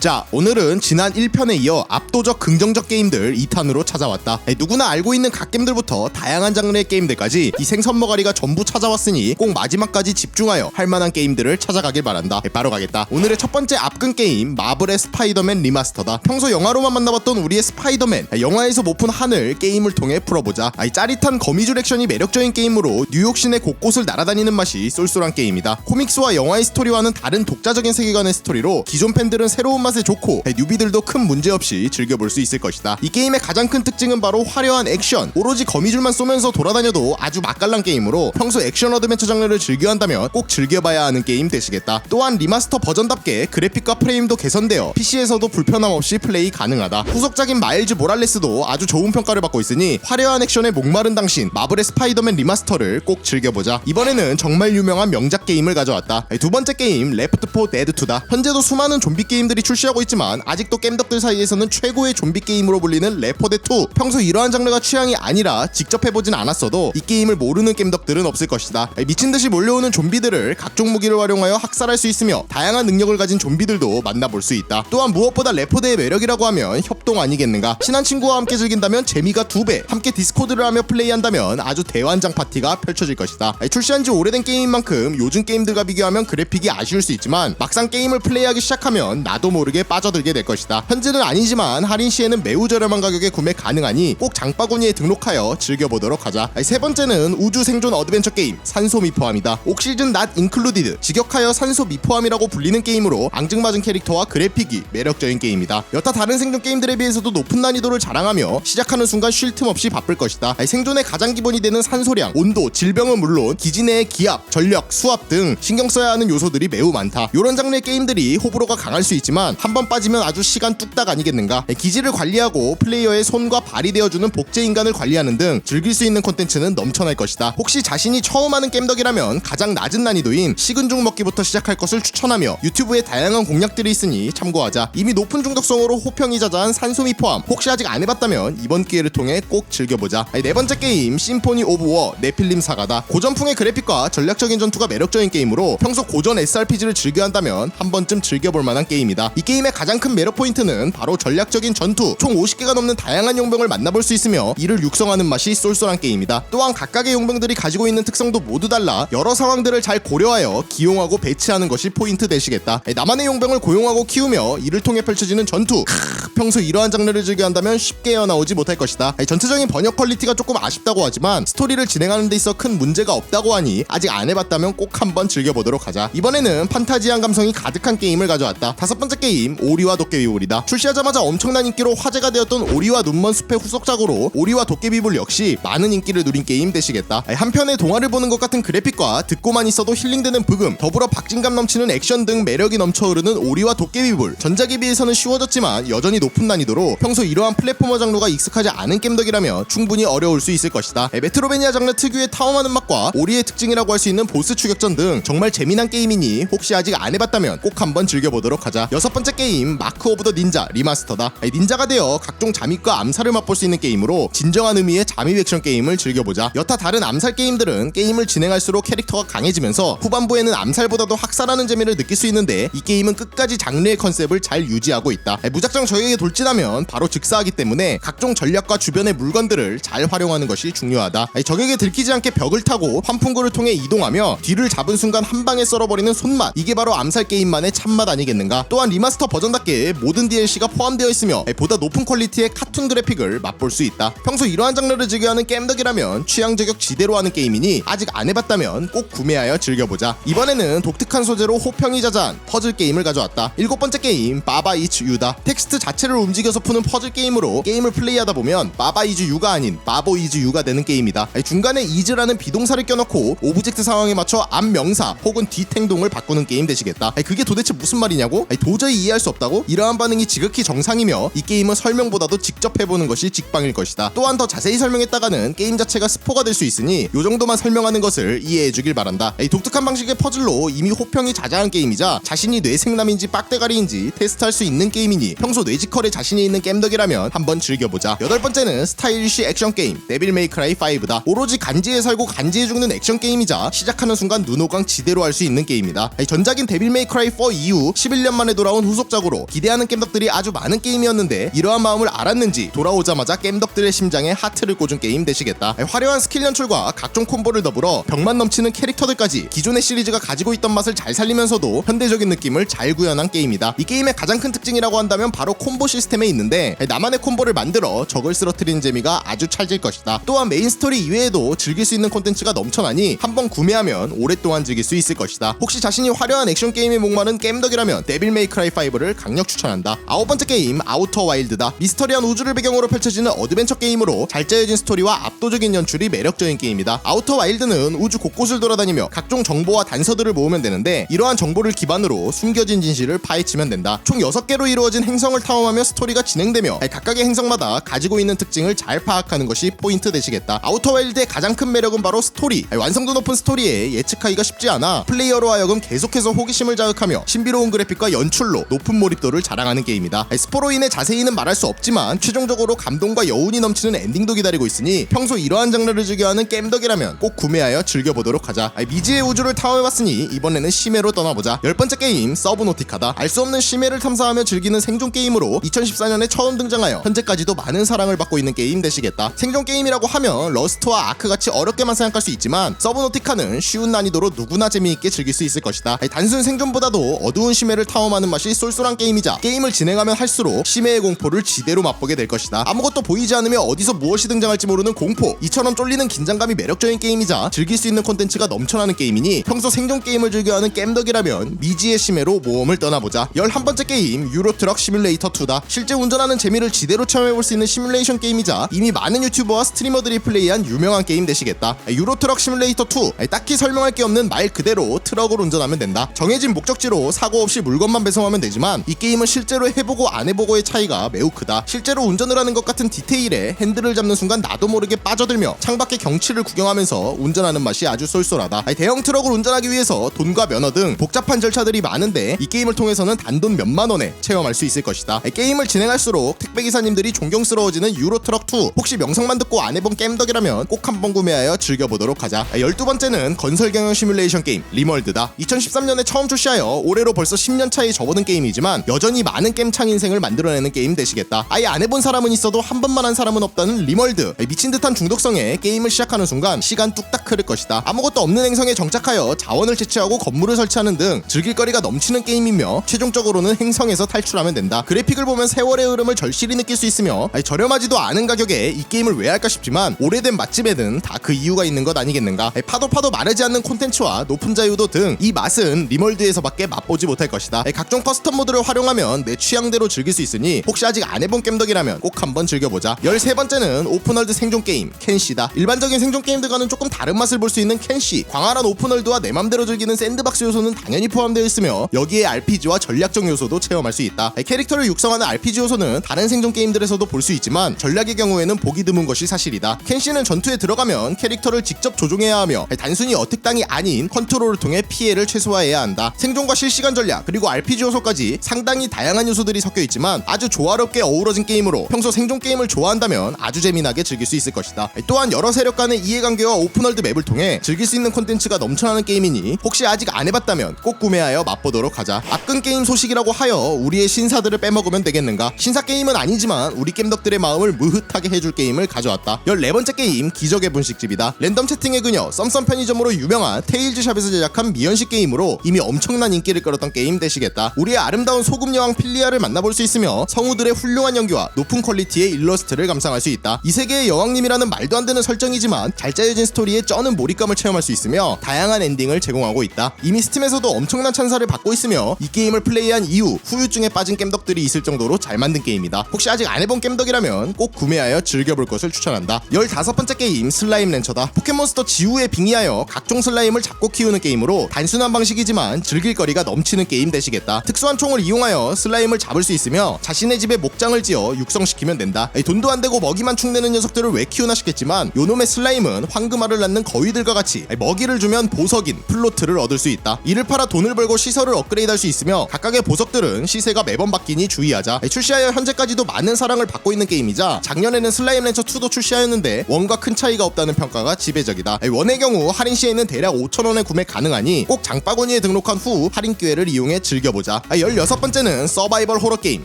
자 오늘은 지난 1편에 이어 압도적 긍정적 게임들 2탄으로 찾아왔다. 에, 누구나 알고 있는 갓겜들부터 다양한 장르의 게임들까지 이 생선머가리가 전부 찾아왔으니 꼭 마지막까지 집중하여 할만한 게임들을 찾아가길 바란다. 에, 바로 가겠다. 오늘의 첫 번째 압근 게임 마블의 스파이더맨 리마스터다. 평소 영화로만 만나봤던 우리의 스파이더맨. 에, 영화에서 못푼 한을 게임을 통해 풀어보자. 아, 이 짜릿한 거미줄 액션이 매력적인 게임으로 뉴욕 시내 곳곳을 날아다니는 맛이 쏠쏠한 게임이다. 코믹스와 영화의 스토리와는 다른 독자적인 세계관의 스토리로 기존 팬들은 새로운 맛에 좋고 뉴비들도 큰 문제 없이 즐겨볼 수 있을 것이다. 이 게임의 가장 큰 특징은 바로 화려한 액션, 오로지 거미줄만 쏘면서 돌아다녀도 아주 맛깔난 게임으로 평소 액션 어드벤처 장르를 즐겨한다면 꼭 즐겨봐야 하는 게임 되시겠다. 또한 리마스터 버전답게 그래픽과 프레임도 개선되어 PC에서도 불편함 없이 플레이 가능하다. 후속작인 마일즈 모랄레스도 아주 좋은 평가를 받고 있으니 화려한 액션에 목마른 당신 마블의 스파이더맨 리마스터를 꼭 즐겨보자. 이번에는 정말 유명한 명작 게임을 가져왔다. 두 번째 게임 레프트 포 데드 2다. 현재도 수많은 좀비 게임들이 출시 하고 있지만 아직도 겜덕들 사이에서는 최고의 좀비 게임으로 불리는 레포데2 평소 이러한 장르가 취향이 아니라 직접 해보진 않았어도 이 게임을 모르는 겜덕들은 없을 것이다. 미친 듯이 몰려오는 좀비들을 각종 무기를 활용하여 학살할 수 있으며 다양한 능력을 가진 좀비들도 만나볼 수 있다. 또한 무엇보다 레포데의 매력이라고 하면 협동 아니겠는가? 친한 친구와 함께 즐긴다면 재미가 두배 함께 디스코드를 하며 플레이한다면 아주 대환장 파티가 펼쳐질 것이다. 출시한 지 오래된 게임인 만큼 요즘 게임들과 비교하면 그래픽이 아쉬울 수 있지만 막상 게임을 플레이하기 시작하면 나도 모르게 빠져들게 될 것이다. 현재는 아니지만 할인 시에는 매우 저렴한 가격에 구매 가능하니 꼭 장바구니에 등록하여 즐겨보도록 하자. 세 번째는 우주 생존 어드벤처 게임 산소 미포함이다. 옥시즌 낫 인클루디드 직역하여 산소 미포함이라고 불리는 게임으로 앙증맞은 캐릭터와 그래픽이 매력적인 게임이다. 여타 다른 생존 게임들에 비해서도 높은 난이도를 자랑하며 시작하는 순간 쉴 틈 없이 바쁠 것이다. 생존의 가장 기본이 되는 산소량, 온도, 질병은 물론 기지 내의 기압, 전력, 수압 등 신경 써야 하는 요소들이 매우 많다. 이런 장르의 게임들이 호불호가 강할 수 있지만 한 번 빠지면 아주 시간 뚝딱 아니겠는가? 기지를 관리하고 플레이어의 손과 발이 되어주는 복제 인간을 관리하는 등 즐길 수 있는 콘텐츠는 넘쳐날 것이다. 혹시 자신이 처음 하는 겜덕이라면 가장 낮은 난이도인 식은 죽 먹기부터 시작할 것을 추천하며 유튜브에 다양한 공략들이 있으니 참고하자. 이미 높은 중독성으로 호평이 자자한 산소미 포함. 혹시 아직 안 해봤다면 이번 기회를 통해 꼭 즐겨보자. 네 번째 게임 심포니 오브 워 네필림 사가다. 고전풍의 그래픽과 전략적인 전투가 매력적인 게임으로 평소 고전 SRPG를 즐겨한다면 한 번쯤 즐겨볼 만한 게임이다. 이 게임의 가장 큰 매력 포인트는 바로 전략적인 전투 총 50개가 넘는 다양한 용병을 만나볼 수 있으며 이를 육성하는 맛이 쏠쏠한 게임이다. 또한 각각의 용병들이 가지고 있는 특성도 모두 달라 여러 상황들을 잘 고려하여 기용하고 배치하는 것이 포인트 되시겠다. 나만의 용병을 고용하고 키우며 이를 통해 펼쳐지는 전투 크, 평소 이러한 장르를 즐겨 한다면 쉽게 나오지 못할 것이다. 전체적인 번역 퀄리티가 조금 아쉽다고 하지만 스토리를 진행하는 데 있어 큰 문제가 없다고 하니 아직 안 해봤다면 꼭 한번 즐겨보도록 하자. 이번에는 판타지한 감성이 가득한 게임을 가져왔다. 다섯 번째 게임 오리와 도깨비불이다. 출시하자마자 엄청난 인기로 화제가 되었던 오리와 눈먼 숲의 후속작으로 오리와 도깨비불 역시 많은 인기를 누린 게임 되시겠다. 한편의 동화를 보는 것 같은 그래픽과 듣고만 있어도 힐링되는 브금, 더불어 박진감 넘치는 액션 등 매력이 넘쳐 흐르는 오리와 도깨비불. 전작에 비해서는 쉬워졌지만 여전히 높은 난이도로 평소 이러한 플랫포머 장르가 익숙하지 않은 겜덕이라면 충분히 어려울 수 있을 것이다. 메트로베니아 장르 특유의 탐험하는 맛과 오리의 특징이라고 할 수 있는 보스 추격전 등 정말 재미난 게임이니 혹시 아직 안 해봤다면 꼭 한번 즐겨보도록 하자. 여섯 번째 게임 마크 오브 더 닌자 리마스터다. 닌자가 되어 각종 잠입과 암살을 맛볼 수 있는 게임으로 진정한 의미의 잠입 액션 게임을 즐겨보자. 여타 다른 암살 게임들은 게임을 진행할수록 캐릭터가 강해지면서 후반부에는 암살보다도 학살하는 재미를 느낄 수 있는데 이 게임은 끝까지 장르의 컨셉을 잘 유지하고 있다. 무작정 적에게 돌진하면 바로 즉사하기 때문에 각종 전략과 주변의 물건들을 잘 활용하는 것이 중요하다. 적에게 들키지 않게 벽을 타고 환풍구를 통해 이동하며 뒤를 잡은 순간 한 방에 썰어버리는 손맛 이게 바로 암살 게임만의 참맛 아니겠는가? 또한 리마스터 버전답게 모든 DLC가 포함되어 있으며 보다 높은 퀄리티의 카툰 그래픽을 맛볼 수 있다. 평소 이러한 장르를 즐겨하는 게임덕이라면 취향 저격 지대로 하는 게임이니 아직 안 해봤다면 꼭 구매하여 즐겨보자. 이번에는 독특한 소재로 호평이 자자한 퍼즐 게임을 가져왔다. 일곱 번째 게임 바바 이츠 유다. 텍스트 자체를 움직여서 푸는 퍼즐 게임으로 게임을 플레이하다 보면 바바 이즈 유가 아닌 바보 이즈 유가 되는 게임이다. 중간에 이즈라는 비동사를 껴넣고 오브젝트 상황에 맞춰 앞 명사 혹은 뒤탱동을 바꾸는 게임 되시겠다. 그게 도대체 무슨 말이냐고? 도저히 이해할 수 없다고? 이러한 반응이 지극히 정상이며 이 게임은 설명보다도 직접 해보는 것이 직방일 것이다. 또한 더 자세히 설명했다가는 게임 자체가 스포가 될 수 있으니 요 정도만 설명하는 것을 이해해주길 바란다. 이 독특한 방식의 퍼즐로 이미 호평이 자자한 게임이자 자신이 뇌생남인지 빡대가리인지 테스트할 수 있는 게임이니 평소 뇌지컬에 자신이 있는 겜덕이라면 한번 즐겨보자. 여덟 번째는 스타일리쉬 액션 게임 데빌 메이크라이 5다. 오로지 간지에 살고 간지에 죽는 액션 게임이자 시작하는 순간 눈호강 지대로 할 수 있는 게임이다. 전작인 데빌 메이크라이 4 이후 11년 만에 돌아온 후속작으로 기대하는 겜덕들이 아주 많은 게임이었는데 이러한 마음을 알았는지 돌아오자마자 겜덕들의 심장에 하트를 꽂은 게임 되시겠다. 화려한 스킬 연출과 각종 콤보를 더불어 병만 넘치는 캐릭터들까지 기존의 시리즈가 가지고 있던 맛을 잘 살리면서도 현대적인 느낌을 잘 구현한 게임이다. 이 게임의 가장 큰 특징이라고 한다면 바로 콤보 시스템에 있는데 나만의 콤보를 만들어 적을 쓰러뜨리는 재미가 아주 찰질 것이다. 또한 메인 스토리 이외에도 즐길 수 있는 콘텐츠가 넘쳐나니 한번 구매하면 오랫동안 즐길 수 있을 것이다. 혹시 자신이 화려한 액션 게임에 목마른 겜덕이라면 데빌 메이크라이 5를 강력 추천한다. 아홉 번째 게임 아우터 와일드다. 미스터리한 우주를 배경으로 펼쳐지는 어드벤처 게임으로 잘 짜여진 스토리와 압도적인 연출이 매력적인 게임이다. 아우터 와일드는 우주 곳곳을 돌아다니며 각종 정보와 단서들을 모으면 되는데 이러한 정보를 기반으로 숨겨진 진실을 파헤치면 된다. 총 6개로 이루어진 행성을 탐험하며 스토리가 진행되며 각각의 행성마다 가지고 있는 특징을 잘 파악하는 것이 포인트 되시겠다. 아우터 와일드의 가장 큰 매력은 바로 스토리. 완성도 높은 스토리에 예측하기가 쉽지 않아 플레이어로 하여금 계속해서 호기심을 자극하며 신비로운 그래픽과 연출로 높은 몰입도를 자랑하는 게임이다. 스포로 인해 자세히는 말할 수 없지만 최종적으로 감동과 여운이 넘치는 엔딩도 기다리고 있으니 평소 이러한 장르를 즐겨하는 겜덕이라면 꼭 구매하여 즐겨보도록 하자. 미지의 우주를 탐험해봤으니 이번에는 심해로 떠나보자. 열 번째 게임 서브노티카다. 알 수 없는 심해를 탐사하며 즐기는 생존 게임으로 2014년에 처음 등장하여 현재까지도 많은 사랑을 받고 있는 게임 되시겠다. 생존 게임이라고 하면 러스트와 아크 같이 어렵게만 생각할 수 있지만 서브노티카는 쉬운 난이도로 누구나 재미있게 즐길 수 있을 것이다. 단순 생존보다도 어두운 심해를 탐험하는 맛이 쏠쏠한 게임이자 게임을 진행하면 할수록 심해의 공포를 지대로 맛보게 될 것이다. 아무것도 보이지 않으며 어디서 무엇이 등장할지 모르는 공포. 이처럼 쫄리는 긴장감이 매력적인 게임이자 즐길 수 있는 콘텐츠가 넘쳐나는 게임이니 평소 생존 게임을 즐겨하는 겜덕이라면 미지의 심해로 모험을 떠나보자. 11번째 게임 유로트럭 시뮬레이터 2다. 실제 운전하는 재미를 지대로 체험해볼 수 있는 시뮬레이션 게임이자 이미 많은 유튜버와 스트리머들이 플레이한 유명한 게임 되시겠다. 유로트럭 시뮬레이터 2 딱히 설명할 게 없는 말 그대로 트럭을 운전하면 된다. 정해진 목적지로 사고 없이 물건만 배송하면 되지 만 이 게임은 실제로 해보고 안 해보고의 차이가 매우 크다. 실제로 운전을 하는 것 같은 디테일에 핸들을 잡는 순간 나도 모르게 빠져들며 창밖의 경치를 구경하면서 운전하는 맛이 아주 쏠쏠하다. 대형 트럭을 운전하기 위해서 돈과 면허 등 복잡한 절차들이 많은데 이 게임을 통해서는 단돈 몇만 원에 체험할 수 있을 것이다. 게임을 진행할수록 택배 기사님들이 존경스러워지는 유로트럭 2. 혹시 명성만 듣고 안 해본 겜덕이라면 꼭 한번 구매하여 즐겨보도록 하자. 12번째는 건설 경영 시뮬레이션 게임 리멀드다. 2013년에 처음 출시하여 올해로 벌써 10년 차에 접어든 게임 이지만 여전히 많은 겜창 인생을 만들어내는 게임 되시겠다. 아예 안 해본 사람은 있어도 한 번만 한 사람은 없다는 리멀드. 미친 듯한 중독성에 게임을 시작하는 순간 시간 뚝딱 흐를 것이다. 아무것도 없는 행성에 정착하여 자원을 채취하고 건물을 설치하는 등 즐길 거리가 넘치는 게임이며 최종적으로는 행성에서 탈출하면 된다. 그래픽을 보면 세월의 흐름을 절실히 느낄 수 있으며 저렴하지도 않은 가격에 이 게임을 왜 할까 싶지만 오래된 맛집에는 다 그 이유가 있는 것 아니겠는가. 아니, 파도 파도 마르지 않는 콘텐츠와 높은 자유도 등 이 맛은 리멀드에서밖에 맛보지 못할 것이다. 각종 커스텀 모드를 활용하면 내 취향대로 즐길 수 있으니 혹시 아직 안 해본 겜덕이라면 꼭 한번 즐겨보자. 13번째는 오픈월드 생존 게임 켄시다. 일반적인 생존 게임들과는 조금 다른 맛을 볼 수 있는 켄시. 광활한 오픈월드와 내 맘대로 즐기는 샌드박스 요소는 당연히 포함되어 있으며 여기에 RPG와 전략적 요소도 체험할 수 있다. 캐릭터를 육성하는 RPG 요소는 다른 생존 게임들에서도 볼 수 있지만 전략의 경우에는 보기 드문 것이 사실이다. 켄시는 전투에 들어가면 캐릭터를 직접 조종해야 하며 단순히 어택당이 아닌 컨트롤을 통해 피해를 최소화해야 한다. 생존과 실시간 전략 그리고 RPG 요소까지 상당히 다양한 요소들이 섞여 있지만 아주 조화롭게 어우러진 게임으로 평소 생존 게임을 좋아한다면 아주 재미나게 즐길 수 있을 것이다. 또한 여러 세력 간의 이해관계와 오픈월드 맵을 통해 즐길 수 있는 콘텐츠가 넘쳐나는 게임이니 혹시 아직 안 해봤다면 꼭 구매하여 맛보도록 하자. 앞근 게임 소식이라고 하여 우리의 신사들을 빼먹으면 되겠는가? 신사 게임은 아니지만 우리 겜덕들의 마음을 무흐하게 해줄 게임을 가져왔다. 14번째 게임 기적의 분식집이다. 랜덤 채팅의 그녀 썸썸 편의점으로 유명한 테일즈 샵에서 제작한 미연식 게임으로 이미 엄청난 인기를 끌었던 게임 되시겠다. 우리의 아름다운 소금 여왕 필리아를 만나볼 수 있으며 성우들의 훌륭한 연기와 높은 퀄리티의 일러스트를 감상할 수 있다. 이 세계의 여왕님이라는 말도 안 되는 설정이지만 잘 짜여진 스토리에 쩌는 몰입감을 체험할 수 있으며 다양한 엔딩을 제공하고 있다. 이미 스팀에서도 엄청난 찬사를 받고 있으며 이 게임을 플레이한 이후 후유증에 빠진 겜덕들이 있을 정도로 잘 만든 게임이다. 혹시 아직 안 해본 겜덕이라면 꼭 구매하여 즐겨볼 것을 추천한다. 15번째 게임 슬라임 렌처다. 포켓몬스터 지우에 빙의하여 각종 슬라임을 잡고 키우는 게임으로 단순한 방식이지만 즐길 거리가 넘치는 게임 되시겠다. 특수 한 총을 이용하여 슬라임을 잡을 수 있으며 자신의 집에 목장을 지어 육성시키면 된다. 에이, 돈도 안 되고 먹이만 축내는 녀석들을 왜 키우나 싶겠지만 요놈의 슬라임은 황금알을 낳는 거위들과 같이 에이, 먹이를 주면 보석인 플로트를 얻을 수 있다. 이를 팔아 돈을 벌고 시설을 업그레이드할 수 있으며 각각의 보석들은 시세가 매번 바뀌니 주의하자. 에이, 출시하여 현재까지도 많은 사랑을 받고 있는 게임이자 작년에는 슬라임 렌처 2도 출시하였는데 원과 큰 차이가 없다는 평가가 지배적이다. 에이, 원의 경우 할인 시에는 대략 5,000원에 구매 가능하니 꼭 장바구니에 등록한 후 할인 기회를 이용해 즐겨보자. 16번째는 서바이벌 호러 게임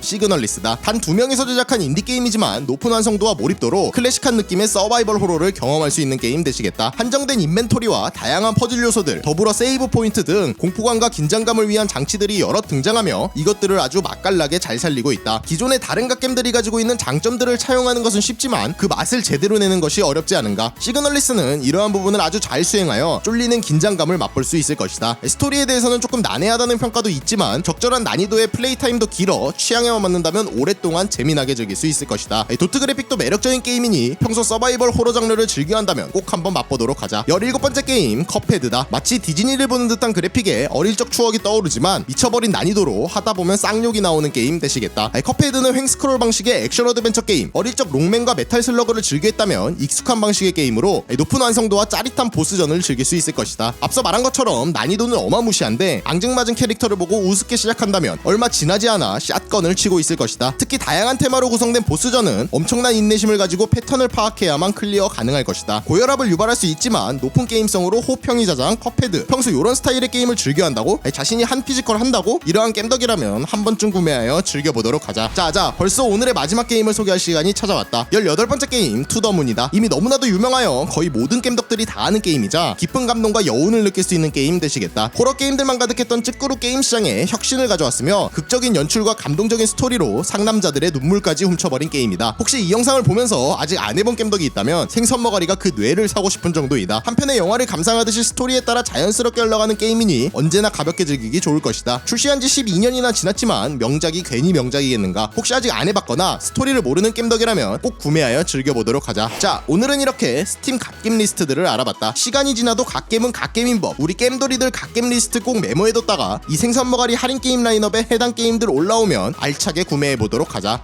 시그널리스다. 단 두 명이서 제작한 인디 게임이지만 높은 완성도와 몰입도로 클래식한 느낌의 서바이벌 호러를 경험할 수 있는 게임 되시겠다. 한정된 인벤토리와 다양한 퍼즐 요소들, 더불어 세이브 포인트 등 공포감과 긴장감을 위한 장치들이 여럿 등장하며 이것들을 아주 맛깔나게 잘 살리고 있다. 기존의 다른 갓겜들이 가지고 있는 장점들을 차용하는 것은 쉽지만 그 맛을 제대로 내는 것이 어렵지 않은가. 시그널리스는 이러한 부분을 아주 잘 수행하여 쫄리는 긴장감을 맛볼 수 있을 것이다. 스토리에 대해서는 조금 난해하다는 평가도 있지만 적절한 난이도의 플레이 타임도 길어 취향에만 맞는다면 오랫동안 재미나게 즐길 수 있을 것이다. 도트 그래픽도 매력적인 게임이니 평소 서바이벌 호러 장르를 즐겨 한다면 꼭 한번 맛보도록 하자. 17번째 게임 컵헤드다. 마치 디즈니를 보는 듯한 그래픽에 어릴 적 추억이 떠오르지만 미쳐버린 난이도로 하다 보면 쌍욕이 나오는 게임 되시겠다. 컵헤드는 횡스크롤 방식의 액션 어드벤처 게임. 어릴 적 롱맨과 메탈 슬러그를 즐겼다면 익숙한 방식의 게임으로 높은 완성도와 짜릿한 보스전을 즐길 수 있을 것이다. 앞서 말한 것처럼 난이도는 어마무시한데 앙증맞은 캐릭터를 보고 우습게 시작 한다면 얼마 지나지 않아 샷건을 치고 있을 것이다. 특히 다양한 테마로 구성된 보스전은 엄청난 인내심을 가지고 패턴을 파악해야만 클리어 가능할 것이다. 고혈압을 유발할 수 있지만 높은 게임성으로 호평이 자자한 컵헤드. 평소 이런 스타일의 게임을 즐겨 한다고? 자신이 한 피지컬 한다고? 이러한 겜덕이라면 한 번쯤 구매하여 즐겨보도록 하자. 자자 벌써 오늘의 마지막 게임을 소개할 시간이 찾아왔다. 18번째 게임 투더문이다. 이미 너무나도 유명하여 거의 모든 겜덕들이 다 아는 게임이자 깊은 감동과 여운을 느낄 수 있는 게임 되시겠다. 호러 게임들만 가득했던 찌끄루 게임 시장에 혁신을 가져 왔으며 극적인 연출과 감동적인 스토리로 상남자들의 눈물까지 훔쳐버린 게임이다. 혹시 이 영상을 보면서 아직 안 해본 겜덕이 있다면 생선머가리가 그 뇌를 사고 싶은 정도이다. 한편의 영화를 감상하듯이 스토리에 따라 자연스럽게 흘러가는 게임이니 언제나 가볍게 즐기기 좋을 것이다. 출시한 지 12년이나 지났지만 명작이 괜히 명작이겠는가? 혹시 아직 안 해봤거나 스토리를 모르는 겜덕이라면 꼭 구매하여 즐겨보도록 하자. 자, 오늘은 이렇게 스팀 갓겜 리스트들을 알아봤다. 시간이 지나도 갓겜은 갓겜인 법. 우리 겜돌이들 갓겜 리스트 꼭 메모해뒀다가 이 생선머가리 할인 게임 라인업에 해당 게임들 올라오면 알차게 구매해보도록 하자.